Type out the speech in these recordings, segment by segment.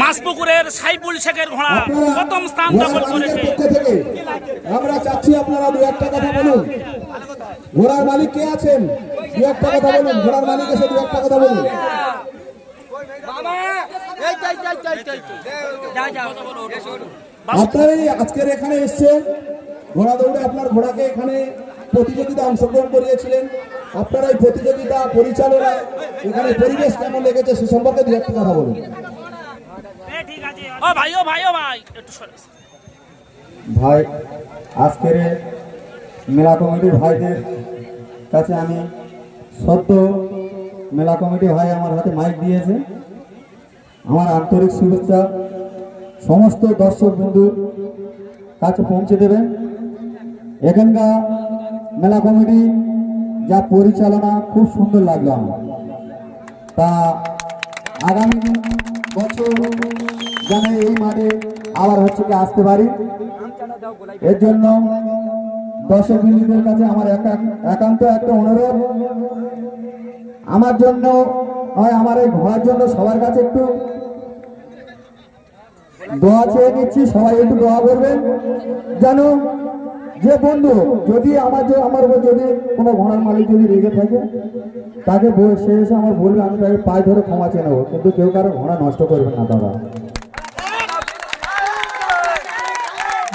মাসপুকুরের সাইফুল শেখের ঘোড়া প্রথম স্থান দখল করেছে। আমরা চাচ্ছি আপনারা দু একটা কথা বলুন। ঘোড়ার মালিক কে আছেন? দু একটা কথা বলুন ঘোড়ার মালিক এসে দু একটা কথা বলুন। আপনারা এই আজকের এখানে এসছেন। ঘোড়া দৌড়ে আপনার ঘোড়াকে এখানে প্রতিযোগিতা অংশগ্রহণ করিয়েছিলেন। আপনারা এই প্রতিযোগিতা পরিচালনা এখানে পরিবেশ কেমন লেগেছে সে সম্পর্কে দু একটা কথা বলুন। ভাই ভাই ভাই। একটু সরে এসো। ভাই আজকের মেলা কমিটির ভাইদের কাছে আমি সদ্য মেলা কমিটি ভাই আমার হাতে মাইক দিয়েছে। আমার আন্তরিক শুভেচ্ছা। সমস্ত দর্শক বন্ধুর কাছে পৌঁছে দেবেন। এখানকার মেলা কমিটি যা পরিচালনা খুব সুন্দর লাগল আমার। তা আগামী বছর যেন এই মাঠে আবার হচ্ছে কি আসতে পারি। এর জন্য দর্শক বিন্দুদের কাছে আমার একা- একান্ত একটা অনুরোধ। আমার জন্য হয় আমার এই ঘোরার জন্য সবার কাছে একটু দোয়া চেয়ে নিচ্ছি, সবাই একটু দোয়া করবেন। যেন যে বন্ধু যদি আমার যে আমার উপর যদি কোনো ঘোড়ার মালিক যদি রেগে থাকে, তাকে সে এসে আমার বলবে, আমি তাকে পায়ে ধরে ক্ষমা চেয়ে নেব। কিন্তু কেউ কারও ঘোড়া নষ্ট করবে না, দাদা।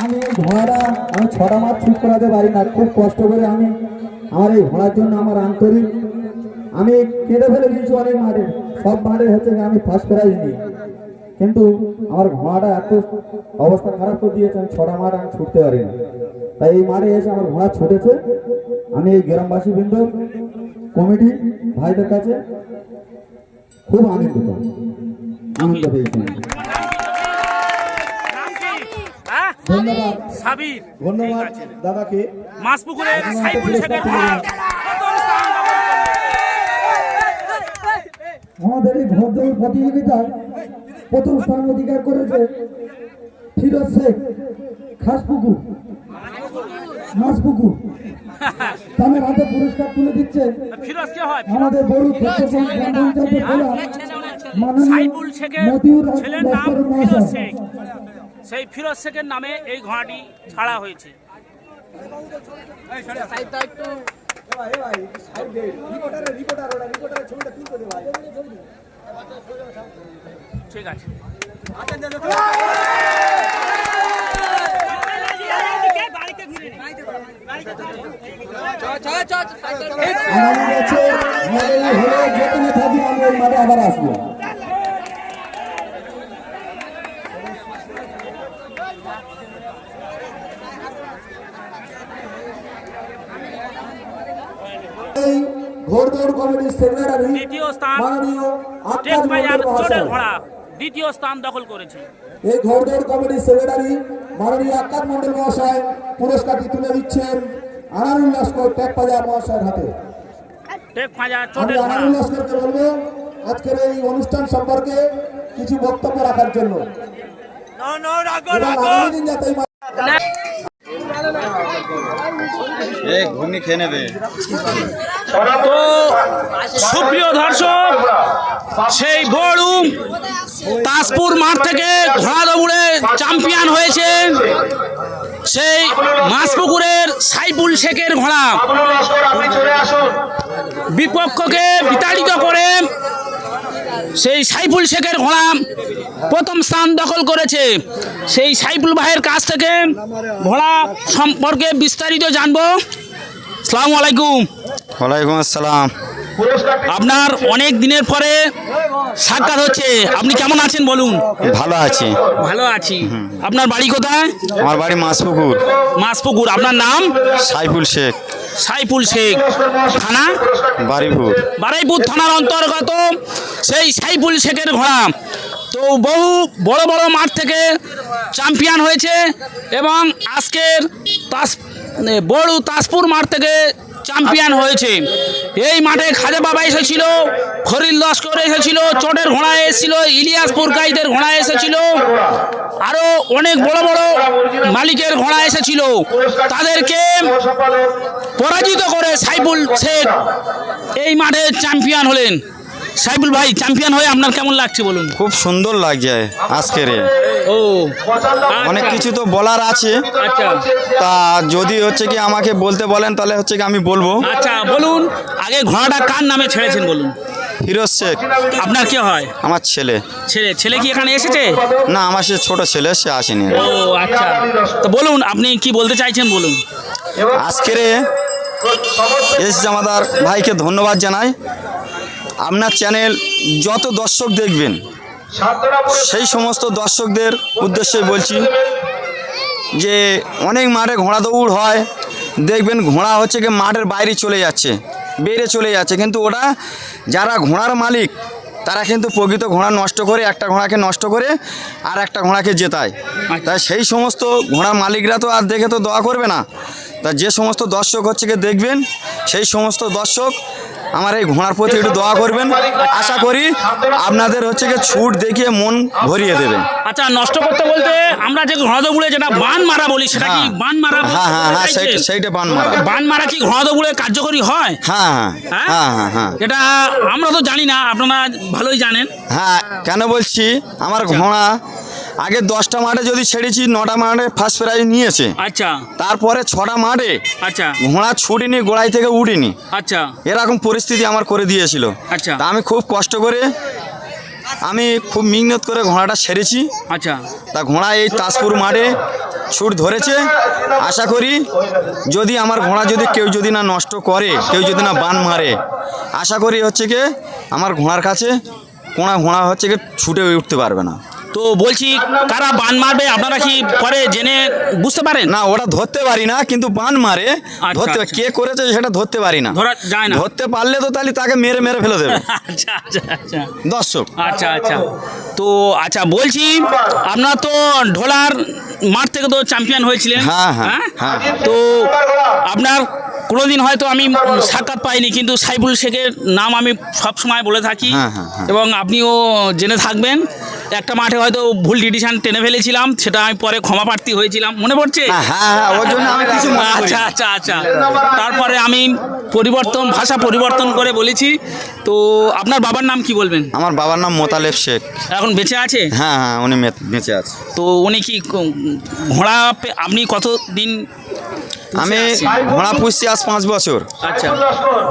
আমি ঘোড়াটা আমি ছটা মাস ঠিক করাতে পারি না। খুব কষ্ট করে আমি আমার এই ঘোড়ার জন্য আমার আন্তরিক আমি কেটে ফেলে দিয়েছি অনেক মাঠে। সব মাঠে হচ্ছে আমি ফার্স্ট প্রাইজ নিই। কিন্তু আমার ঘোড়াটা এত অবস্থা খারাপ করে দিয়েছে, আমি ছটা মাঠ আমি ছুটতে পারি না। তাই এই মাঠে এসে আমার ঘোড়া ছুটেছে। আমি এই গ্রামবাসী বৃন্দ কমিটি ভাইদের কাছে খুব আনন্দিত। আনন্দ পেয়েছি? ধন্যবাদ। ধন্যবাদ দাদাকে। আমাদের এই ভদ্রদৌড় প্রতিযোগিতায় প্রথম স্থান অধিকার করেছে ফিরোজ শেখ খাসপুকুর। মাসপুকুর তাদের হাতে পুরস্কার তুলে দিচ্ছে ফিরোজ কে হয়? আমাদের বড় প্রশাসন গ্রাম পঞ্চায়েতের প্রধান মাননীয় সাইফুল শেখের ছেলের নাম ফিরোজ শেখ। সেই ফিরোজ শেখের নামে এই ঘোড়াটি ছাড়া হয়েছে। ঠিক আছে। আমাদের এই হলে যেখানে থাকি আমি ওই মাঠে আবার আসব। ঘোড়দৌড় কমিটির সেক্রেটারি দ্বিতীয় স্থান টেক চোরের ঘোড়া দ্বিতীয় স্থান দখল করেছে এই ঘোড়দৌড় কমিটির সেক্রেটারি মাননীয় আক্তার মন্ডল মহাশয় পুরস্কারটি তুলে দিচ্ছেন আনারুল লস্কর টেক বাজার মহাশয়ের হাতে। ঘোড়া আজকের এই অনুষ্ঠান সম্পর্কে কিছু বক্তব্য রাখার জন্য। ঘুগনি খেয়ে নেবে। তো সুপ্রিয় দর্শক সেই বড়ু তাজপুর মাঠ থেকে ঘোড়া দৌড়ে চ্যাম্পিয়ন হয়েছে সেই মাসপুকুরের সাইফুল শেখের ঘোড়া। বিপক্ষকে বিতাড়িত করে সেই সাইফুল শেখের ঘোড়া প্রথম স্থান দখল করেছে। সেই সাইফুল ভাইয়ের কাছ থেকে ঘোড়া সম্পর্কে বিস্তারিত জানব। সালামু আলাইকুম। ওয়ালাইকুম আসসালাম। আপনার অনেক দিনের পরে সাক্ষাৎ হচ্ছে। আপনি কেমন আছেন বলুন? ভালো আছি। ভালো আছি। আপনার বাড়ি কোথায়? আমার বাড়ি মাসপুকুর মাসপুকুর আপনার নাম? সাইফুল শেখ। সাইফুল শেখ। থানা? বাড়িপুর বারাইপুর থানার অন্তর্গত সেই সাইফুল শেখের ঘোড়া। তো বহু বড় বড় মাঠ থেকে চ্যাম্পিয়ন হয়েছে এবং আজকের তাস এ, বড় তাজপুর মাঠ থেকে চ্যাম্পিয়ন হয়েছে। এই মাঠে খাজা বাবা এসেছিল ফরিদ লস্কর এসেছিল চটের ঘোড়া এসেছিল ইলিয়াস পুরকাইদের ঘোড়া এসেছিল। আরও অনেক বড় বড় মালিকের ঘোড়া এসেছিল। তাদেরকে পরাজিত করে সাইফুল শেখ এই মাঠে চ্যাম্পিয়ন হলেন। সাইফুল ভাই চ্যাম্পিয়ন হয়ে আপনার কেমন লাগছে বলুন? খুব সুন্দর লাগছে আজকের ও। অনেক কিছু তো বলার আছে। আচ্ছা। তা যদি হচ্ছে কি আমাকে বলতে বলেন তাহলে হচ্ছে কি আমি বলব। আচ্ছা বলুন আগে ঘোড়াটা কার নামে ছেড়েছেন বলুন? ফিরোজ শেখ। আপনার কে হয়? আমার ছেলে। ছেলে ছেলে কি এখানে এসেছে? না আমার সে ছোট ছেলে সে আসেনি ও আচ্ছা। তো বলুন আপনি কি বলতে চাইছেন বলুন? আজকের এস জামাদার ভাইকে ধন্যবাদ জানাই। আপনার চ্যানেল যত দর্শক দেখবেন সেই সমস্ত দর্শকদের উদ্দেশ্যে বলছি যে অনেক মাঠে ঘোড়া দৌড় হয়। দেখবেন ঘোড়া হচ্ছে কি মাঠের বাইরে চলে যাচ্ছে বেড়ে চলে যাচ্ছে। কিন্তু ওটা যারা ঘোড়ার মালিক, তারা কিন্তু প্রকৃত ঘোড়া নষ্ট করে, একটা ঘোড়াকে নষ্ট করে আর একটা ঘোড়াকে জেতায়। তাই সেই সমস্ত ঘোড়ার মালিকরা তো আর দেখে তো দোয়া করবে না। তা যে সমস্ত দর্শক হচ্ছে দেখবেন, সেই সমস্ত দর্শক আমার এই ঘোড়ার প্রতি একটু দোয়া করবেন। আশা করি আপনাদের হচ্ছে গিয়ে ছুট দেখিয়ে মন ভরিয়ে দেবে। আচ্ছা নষ্ট করতে বলতে আমরা যে ঘোড়া দৌড়ে যেটা বান মারা বলি সেটা কি হ্যাঁ। বান মারা হ্যাঁ হ্যাঁ হ্যাঁ সেইটা সেইটা বান মারা। বান মারা কি ঘোড়া দৌড়ে কার্যকরী হয়? হ্যাঁ হ্যাঁ হ্যাঁ? হ্যাঁ হ্যাঁ হ্যাঁ। এটা আমরা তো জানি না আপনারা ভালোই জানেন। হ্যাঁ কেন বলছি আমার ঘোড়া আগে দশটা মাঠে যদি ছেড়েছি নটা মাঠে ফার্স্ট প্রাইজ নিয়েছে। আচ্ছা। তারপরে ছটা মাঠে আচ্ছা। ঘোড়া ছুটিনি গোড়াই থেকে উঠিনি। আচ্ছা। এরকম পরিস্থিতি আমার করে দিয়েছিল। আচ্ছা। তা আমি খুব কষ্ট করে আমি খুব মিহনত করে ঘোড়াটা ছেড়েছি। আচ্ছা। তা ঘোড়া এই তাজপুর মাঠে ছুট ধরেছে। আশা করি যদি আমার ঘোড়া যদি কেউ যদি না নষ্ট করে কেউ যদি না বান মারে আশা করি হচ্ছে কি আমার ঘোড়ার কাছে কোনা ঘোড়া হচ্ছে কি ছুটে উঠতে পারবে না। তো বলছি কারা বান মারবে আপনারা কি পরে জেনে বুঝতে পারেন? না ওটা ধরতে পারি না কিন্তু বান মারে। আচ্ছা, ধরতে আচ্ছা। কে করেছে সেটা ধরতে পারি না। ধরা যায় না। ধরতে পারলে তো তাহলে তাকে মেরে মেরে ফেলে দেবে। আচ্ছা আচ্ছা আচ্ছা। দর্শক। আচ্ছা আচ্ছা। তো আচ্ছা বলছি আপনার তো ঢোলার মাঠ থেকে তো চ্যাম্পিয়ন হয়েছিলেন। হ্যাঁ, হ্যাঁ, হ্যাঁ। তো আপনার কোনোদিন হয়তো আমি সাক্ষাৎ পাইনি কিন্তু সাইফুল শেখের নাম আমি সব সময় বলে থাকি। হ্যাঁ, হ্যাঁ, হ্যাঁ। এবং আপনিও জেনে থাকবেন। একটা মাঠে হয়তো ভুল ডিসিশন টেনে ফেলেছিলাম সেটা আমি পরে ক্ষমা প্রার্থী হয়েছিলাম। মনে পড়ছে? হ্যাঁ হ্যাঁ হ্যাঁ আচ্ছা আচ্ছা আচ্ছা। তারপরে আমি পরিবর্তন ভাষা পরিবর্তন করে বলেছি। তো আপনার বাবার নাম কি বলবেন? আমার বাবার নাম মোতালেব শেখ। এখন বেঁচে আছে? হ্যাঁ হ্যাঁ উনি বেঁচে আছে। তো উনি কি ঘোড়া আপনি কত দিন আমি ঘোড়া পুষছি আজ পাঁচ বছর। আচ্ছা।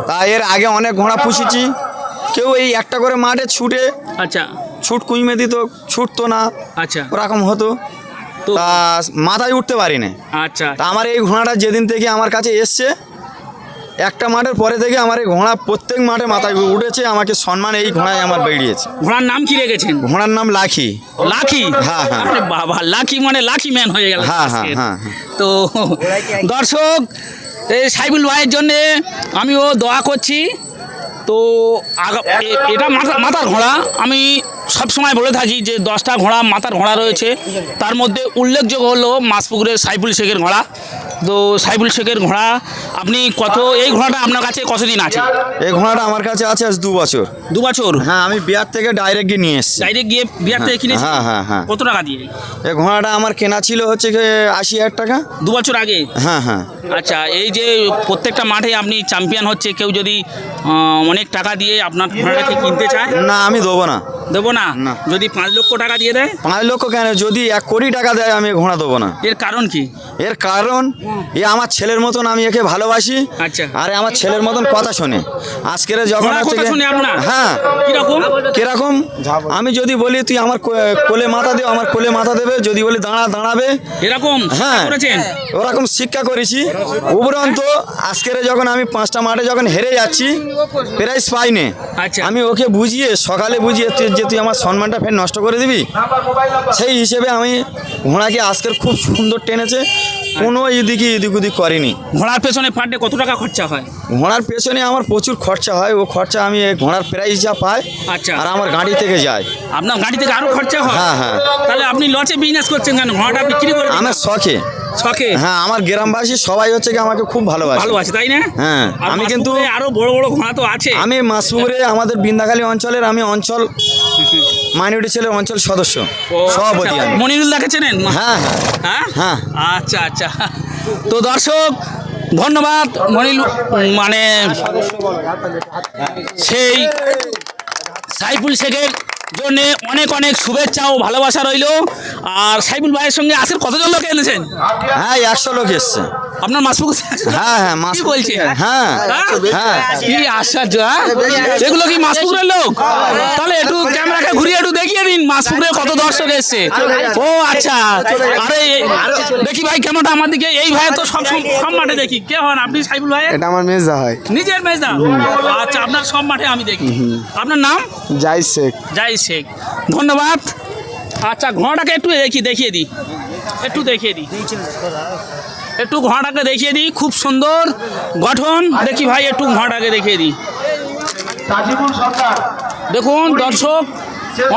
তা এর আগে অনেক ঘোড়া পুষেছি। কেউ এই একটা করে মাঠে ছুটে আচ্ছা। ছুট কুইমে দিত ছুটতো না। আচ্ছা। ওরকম হতো। তো মাথায় উঠতে পারি না আচ্ছা। তা আমার এই ঘোড়াটা যেদিন থেকে আমার কাছে এসছে একটা মাঠের পরে থেকে আমার এই ঘোড়া প্রত্যেক মাঠে মাথায় উঠেছে আমাকে সম্মান এই ঘোড়ায় আমার বেরিয়েছে ঘোড়ার নাম কি রেখেছেন? ঘোড়ার নাম লাখি। লাকি হ্যাঁ, হ্যাঁ। বাবা লাকি মানে লাকি ম্যান হয়ে গেল। হ্যাঁ, হ্যাঁ, হ্যাঁ, হ্যাঁ। তো দর্শক এই সাইবুল ভাইয়ের জন্যে আমিও দোয়া করছি। তো এটা মাথা মাথার ঘোড়া। আমি সব সময় বলে থাকি যে দশটা ঘোড়া মাথার ঘোড়া রয়েছে। তার মধ্যে উল্লেখযোগ্য হলো মাসপুকুরের সাইফুল শেখের ঘোড়া। তো সাইফুল শেখের ঘোড়া আপনি কত এই ঘোড়াটা আপনার কাছে কতদিন আছে? এই ঘোড়াটা আমার কাছে আছে আজ দু বছর। দু বছর? হ্যাঁ আমি বিয়ার থেকে ডাইরেক্ট গিয়ে নিয়ে এসেছি। ডাইরেক্ট গিয়ে বিয়ার থেকে কিনেছি হ্যাঁ, হ্যাঁ, হ্যাঁ। কত টাকা দিয়ে? এই ঘোড়াটা আমার কেনা ছিল হচ্ছে আশি হাজার টাকা। দু বছর আগে? হ্যাঁ হ্যাঁ। আচ্ছা এই যে প্রত্যেকটা মাঠে আপনি চ্যাম্পিয়ন হচ্ছে কেউ যদি অনেক টাকা দিয়ে আপনার ঘোড়াটাকে কিনতে চায়? না আমি দেবো না। দেবো না। যদি পাঁচ লক্ষ টাকা দিয়ে দেয়? পাঁচ লক্ষ কেন? যদি এক কোটি টাকা দেয় আমি ঘোড়া দেবো না। এর কারণ কি? এর কারণ এ আমার ছেলের মতন আমি একে ভালোবাসি। আচ্ছা। আরে আমার ছেলের মতন কথা শোনে। আজকের যখন হ্যাঁ। কীরকম? কীরকম? আমি যদি বলি তুই আমার কো- কোলে মাথা দে আমার কোলে মাথা দেবে। যদি বলি দাঁড়া দাঁড়াবে। এরকম? হ্যাঁ। ওরকম শিক্ষা করেছি। উপরন্ত আজকের যখন আমি পাঁচটা মাঠে যখন হেরে যাচ্ছি প্রাইজ পাইনি। আচ্ছা। আমি ওকে বুঝিয়ে সকালে বুঝিয়ে তুই- যে তুই আমার সম্মানটা ফের নষ্ট করে দিবি? সেই হিসেবে আমি ঘোড়াকে আজকের খুব সুন্দর টেনেছে কোনো এদিকে এদিক ওদিক করেনি। ঘোড়ার পেছনে পার ডে কত টাকা খরচা হয়? ঘোড়ার পেছনে আমার প্রচুর খরচা হয় ও খরচা আমি ঘোড়ার প্রাইস যা পাই আচ্ছা। আর আমার গাড়ি থেকে যায়। আপনার গাড়ি থেকে আরও খরচা হয়? হ্যাঁ, হ্যাঁ। তাহলে আপনি লচে বিজনেস করছেন কেন? ঘোড়াটা বিক্রি করে আমার শখে। শখে হ্যাঁ আমার গ্রামবাসী সবাই হচ্ছে কি আমাকে খুব ভালোবাসে। ভালো তাই না? হ্যাঁ, আমি কিন্তু- আরও বড় বড় ঘোড়া তো আছে। আমি মাসপুরে আমাদের বিন্দাখালী অঞ্চলের আমি অঞ্চল মাইনরিটি ছেলের অঞ্চল সদস্য। সভাপতি মনিরুল দাকে চেনেন হ্যাঁ হ্যাঁ। হ্যাঁ? হ্যাঁ। আচ্ছা আচ্ছা। তো দর্শক ধন্যবাদ মনিল মানে সেই সাইফুল শেখের জন্য অনেক অনেক শুভেচ্ছা ও ভালোবাসা রইল। আর সাইবুল ভাইয়ের সঙ্গে আজকের কতজন লোক এনেছেন? হ্যাঁ একশো লোক এসছে। আপনার মাসপুকুর হ্যাঁ হ্যাঁ বলছে? হ্যাঁ হ্যাঁ? কি আশ্চর্য হ্যাঁ? এগুলো কি মাসপুরের লোক? তাহলে একটু ক্যামেরাকে ঘুরিয়ে একটু দেখিয়ে দিন মাসপুরে কত দর্শক এসছে। ও আচ্ছা। আরে দেখি ভাই কেমনটা আমার দিকে। এই ভাই তো সব সব- মাঠে দেখি। কে হন আপনি সাইবুল ভাই? এটা আমার মেজদা হয় নিজের মেজদা আচ্ছা আপনার সব মাঠে আমি দেখি। আপনার নাম? জাই শেখ। যাই শেখ। ধন্যবাদ। আচ্ছা ঘোড়াটাকে একটু দেখি দেখিয়ে দিই। একটু দেখিয়ে দিই। একটু ঘোড়াটাকে দেখিয়ে দিই খুব সুন্দর গঠন। দেখি ভাই একটু ঘোড়াটাকে দেখিয়ে দিই। দেখুন দর্শক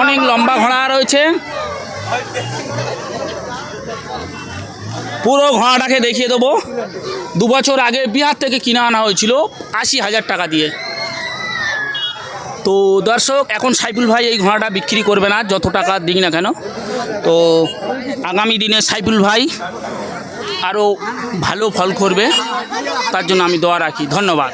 অনেক লম্বা ঘোড়া রয়েছে। পুরো ঘোড়াটাকে দেখিয়ে দেবো। দু বছর আগে বিহার থেকে কিনে আনা হয়েছিল আশি হাজার টাকা দিয়ে। তো দর্শক, এখন সাইফুল ভাই এই ঘোড়াটা বিক্রি করবে না, যত টাকা দিক না কেন। তো আগামী দিনে সাইফুল ভাই আরও ভালো ফল করবে, তার জন্য আমি দোয়া রাখি। ধন্যবাদ।